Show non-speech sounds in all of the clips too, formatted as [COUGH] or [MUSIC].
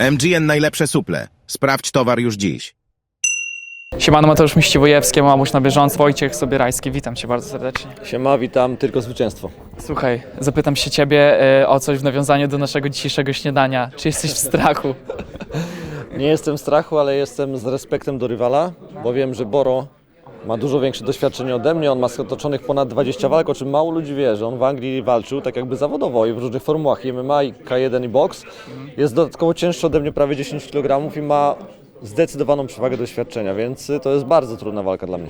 MGN najlepsze suple. Sprawdź towar już dziś. Siemano Mateusz Miściwojewski, Mamuś na bieżąco, Wojciech Sobierajski, witam Cię bardzo serdecznie. Siema, witam, tylko zwycięstwo. Słuchaj, zapytam się Ciebie e, o coś w nawiązaniu do naszego dzisiejszego śniadania. Czy jesteś w strachu? [LAUGHS] Nie jestem w strachu, ale jestem z respektem do rywala, bo wiem, że Boro ma dużo większe doświadczenie ode mnie. On ma stoczonych ponad 20 walk, o czym mało ludzi wie, że on w Anglii walczył tak jakby zawodowo i w różnych formułach i MMA, i K1 i boks. Jest dodatkowo cięższy ode mnie prawie 10 kg i ma zdecydowaną przewagę doświadczenia, więc to jest bardzo trudna walka dla mnie.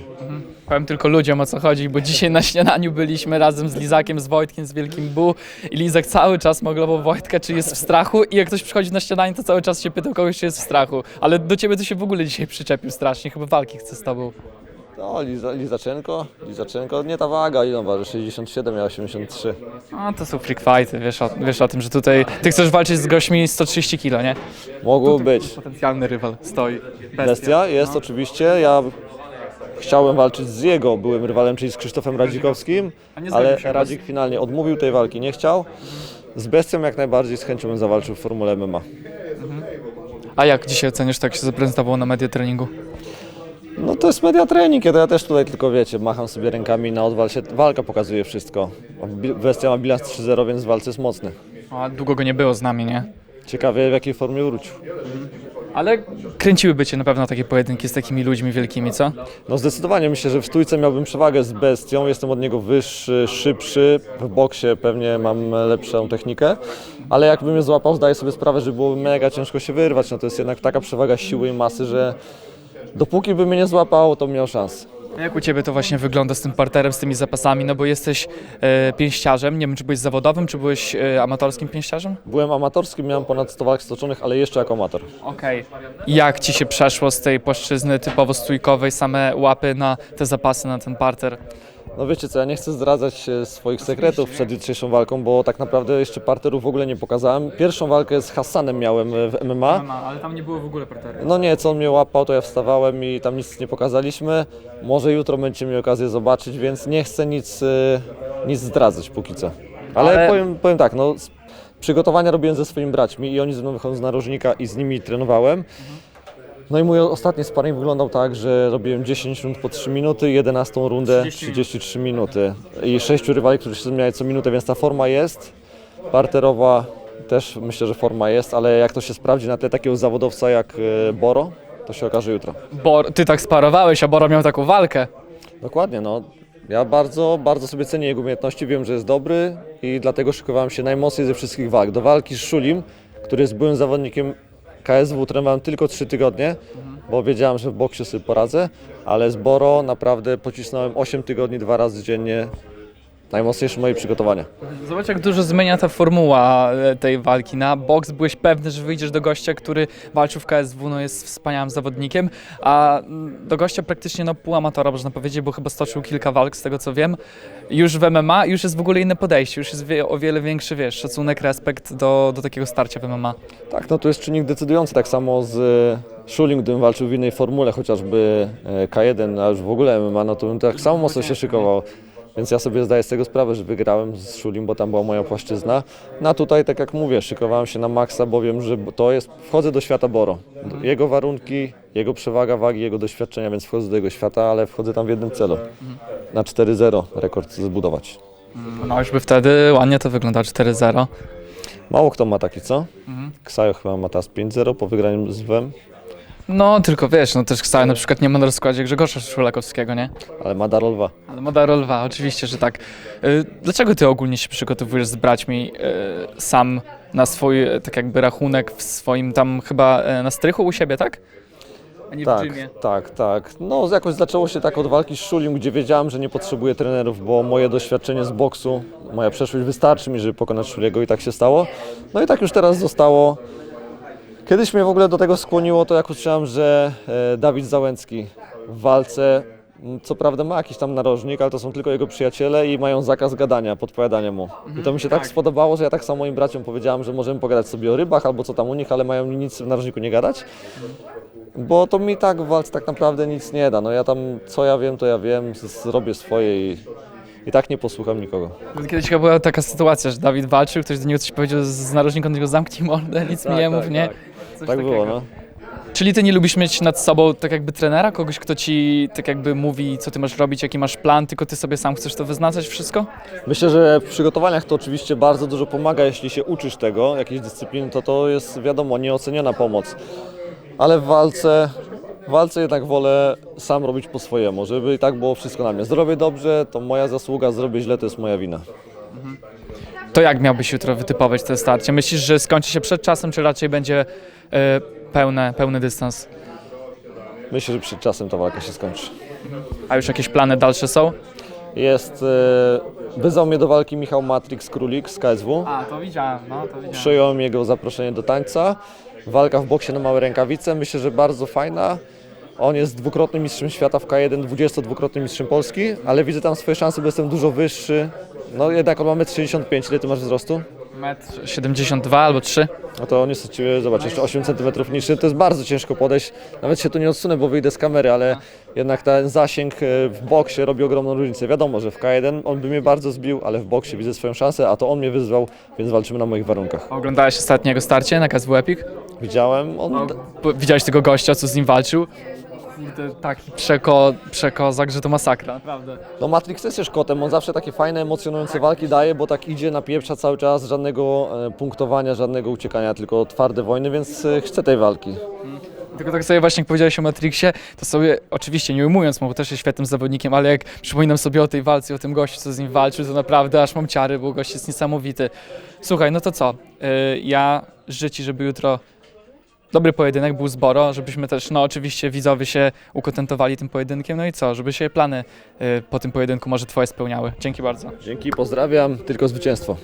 Powiem tylko ludziom o co chodzi, bo dzisiaj na śniadaniu byliśmy razem z Lizakiem, z Wojtkiem, z Wielkim Bu i Lizak cały czas moglował Wojtka, czy jest w strachu i jak ktoś przychodzi na śniadanie, to cały czas się pytał kogoś, czy jest w strachu. Ale do Ciebie to się w ogóle dzisiaj przyczepił strasznie, chyba walki chce z Tobą. No, Liza, Lizaczenko, Lizaczenko, nie ta waga, ile on waży? 67, ja 83. A to są freak fighty, wiesz o, wiesz o tym, że tutaj Ty chcesz walczyć z gośćmi 130 kilo, nie? Mogło być. Potencjalny rywal stoi. Bestia jest oczywiście. Ja chciałem walczyć z jego byłym rywalem, czyli z Krzysztofem Radzikowskim, A nie ale się Radzik finalnie odmówił tej walki, nie chciał. Z Bestią jak najbardziej z chęcią bym zawalczył w Formule MMA. A jak dzisiaj oceniasz, tak się zaprezentowało na media treningu? No to jest media trening, ja to ja też tutaj tylko wiecie, macham sobie rękami na odwal się, walka pokazuje wszystko. A Bi- Bestia ma bilans 3-0, więc w walce jest mocny. A długo go nie było z nami, nie? Ciekawie w jakiej formie wrócił. Ale kręciłyby cię na pewno takie pojedynki z takimi ludźmi wielkimi, co? No zdecydowanie myślę, że w stójce miałbym przewagę z bestią. Jestem od niego wyższy, szybszy. W boksie pewnie mam lepszą technikę, ale jakbym mnie złapał, zdaję sobie sprawę, że byłoby mega ciężko się wyrwać. No to jest jednak taka przewaga siły i masy, że dopóki by mnie nie złapał, to miał szansę. A jak u ciebie to właśnie wygląda z tym parterem, z tymi zapasami? No bo jesteś e, pięściarzem, nie wiem czy byłeś zawodowym, czy byłeś e, amatorskim pięściarzem? Byłem amatorskim, miałem ponad 100 walk stoczonych, ale jeszcze jako amator. Okej. Jak ci się przeszło z tej płaszczyzny typowo stójkowej, same łapy na te zapasy, na ten parter? No wiecie co, ja nie chcę zdradzać e, swoich sekretów przed jutrzejszą walką, bo tak naprawdę jeszcze parteru w ogóle nie pokazałem. Pierwszą walkę z Hassanem miałem e, w MMA. ale tam nie było w ogóle parteru. No nie, co on mnie łapał, to ja wstawałem i tam nic nie pokazaliśmy. Może jutro będziecie mieli okazję zobaczyć, więc nie chcę nic, y, nic zdradzać póki co. Ale, Ale- Powiem, powiem tak, no, przygotowania robiłem ze swoimi braćmi i oni ze mną wychodzą z narożnika i z nimi trenowałem. No i mój ostatni sparring wyglądał tak, że robiłem 10 rund po 3 minuty, 11 rundę 33 minuty. I sześciu rywali, którzy się zmieniają co minutę, więc ta forma jest. Parterowa też myślę, że forma jest, ale jak to się sprawdzi na tle takiego zawodowca jak e, Boro, to się okaże jutro. Bo ty tak sparowałeś, a Boro miał taką walkę. Dokładnie, no. Ja bardzo, bardzo sobie cenię jego umiejętności, wiem, że jest dobry i dlatego szykowałem się najmocniej ze wszystkich walk. Do walki z Szulim, który jest byłym zawodnikiem KSW, trenowałem tylko 3 tygodnie, bo wiedziałem, że w boksie sobie poradzę, ale z Boro naprawdę pocisnąłem 8 tygodni, dwa razy dziennie. Najmocniejsze moje przygotowania. Zobacz, jak dużo zmienia ta formuła e, tej walki. Na boks byłeś pewny, że wyjdziesz do gościa, który walczył w KSW, no jest wspaniałym zawodnikiem, a mm, do gościa praktycznie no pół amatora, można powiedzieć, bo chyba stoczył kilka walk, z tego co wiem. Już w MMA już jest w ogóle inne podejście, już jest wie, o wiele większy, wiesz, szacunek, respekt do, do takiego starcia w MMA. Tak, no to jest czynnik decydujący, tak samo z e, Szulim, gdybym walczył w innej formule, chociażby e, K1, a już w ogóle MMA, no to bym tak samo mocno się szykował. Więc ja sobie zdaję z tego sprawę, że wygrałem z Szulim, bo tam była moja płaszczyzna. No a tutaj, tak jak mówię, szykowałem się na maksa, bo wiem, że to jest, wchodzę do świata Boro. Jego warunki, jego przewaga wagi, jego doświadczenia, więc wchodzę do jego świata, ale wchodzę tam w jednym celu. Na 4-0 rekord zbudować. No już by wtedy ładnie to wygląda, 4-0. Mało kto ma taki, co? Ksajo chyba ma teraz 5-0 po wygraniu z Lwem, No tylko wiesz, no też Ksaja na przykład nie ma na rozkładzie Grzegorza Szulakowskiego, nie? ale ma Darol 2. Ale Modaro Lwa, oczywiście, że tak. Y, Dlaczego ty ogólnie się przygotowujesz z braćmi y, sam na swój, y, tak jakby rachunek w swoim tam chyba y, na strychu u siebie, tak? A nie w Tak, tak, tak. No jakoś zaczęło się tak od walki z Szulim, gdzie wiedziałem, że nie potrzebuję trenerów, bo moje doświadczenie z boksu, moja przeszłość wystarczy mi, żeby pokonać Szuliego i tak się stało. No i tak już teraz zostało. Kiedyś mnie w ogóle do tego skłoniło to, jak usłyszałem, że e, Dawid Załęcki w walce, m, co prawda ma jakiś tam narożnik, ale to są tylko jego przyjaciele i mają zakaz gadania, podpowiadania mu. I to mi się tak, spodobało, że ja tak samo moim braciom powiedziałem, że możemy pogadać sobie o rybach albo co tam u nich, ale mają nic w narożniku nie gadać. Bo to mi tak w walce tak naprawdę nic nie da. No ja tam, co ja wiem, to ja wiem, zrobię swoje i, i tak nie posłucham nikogo. Kiedyś chyba była taka sytuacja, że Dawid walczył, ktoś do niego coś powiedział z narożnika, on go zamknij mordę, nic [LAUGHS] mi nie Tak, mów, tak, nie? tak. Tak takiego. było, no. Czyli ty nie lubisz mieć nad sobą tak jakby trenera, kogoś, kto ci tak jakby mówi, co ty masz robić, jaki masz plan, tylko ty sobie sam chcesz to wyznaczać wszystko? Myślę, że w przygotowaniach to oczywiście bardzo dużo pomaga, jeśli się uczysz tego, jakiejś dyscypliny, to to jest wiadomo, nieoceniona pomoc. Ale w walce, w walce jednak wolę sam robić po swojemu, żeby i tak było wszystko na mnie. Zrobię dobrze, to moja zasługa, zrobię źle, to jest moja wina. To jak miałbyś jutro wytypować te starcie? Myślisz, że skończy się przed czasem, czy raczej będzie e, pełne, pełny dystans? Myślę, że przed czasem ta walka się skończy. A już jakieś plany dalsze są? Jest, e, wyzwał mnie do walki Michał Matrix Królik z KSW. A, to widziałem, no to widziałem. Przyjąłem jego zaproszenie do tańca. Walka w boksie na małe rękawice, myślę, że bardzo fajna. On jest dwukrotnym mistrzem świata w K1, 22-krotnym mistrzem Polski, ale widzę tam swoje szanse, bo jestem dużo wyższy. No jednak on ma 1,65 m, ile ty masz wzrostu? Metr 72 albo 3. No to on jest od ciebie, zobacz, jeszcze 8 cm niższy, to jest bardzo ciężko podejść. Nawet się tu nie odsunę, bo wyjdę z kamery, ale jednak ten zasięg e, w boksie robi ogromną różnicę. Wiadomo, że w K1 on by mnie bardzo zbił, ale w boksie widzę swoją szansę, a to on mnie wyzwał, więc walczymy na moich warunkach. Oglądałeś ostatniego starcie na KSW Epic? Widziałem, on Bo Widziałeś tego gościa, co z nim walczył? Kurde, taki przeko, przekozak, że to masakra, naprawdę. No Matrix jest też kotem, on zawsze takie fajne, emocjonujące walki daje, bo tak idzie, napieprza cały czas, żadnego e, punktowania, żadnego uciekania, tylko twarde wojny, więc e, chcę tej walki. Tylko tak sobie właśnie jak powiedziałeś o Matrixie, to sobie oczywiście nie ujmując mu, bo też jest świetnym zawodnikiem, ale jak przypominam sobie o tej walce, i o tym gościu, co z nim walczył, to naprawdę aż mam ciary, bo gość jest niesamowity. Słuchaj, no to co? Yy, ja życzę Ci, żeby jutro dobry pojedynek był zboro, żebyśmy też, no oczywiście widzowie się ukontentowali tym pojedynkiem, no i co? Żeby się plany yy, po tym pojedynku może Twoje spełniały. Dzięki bardzo. Dzięki, pozdrawiam, tylko zwycięstwo.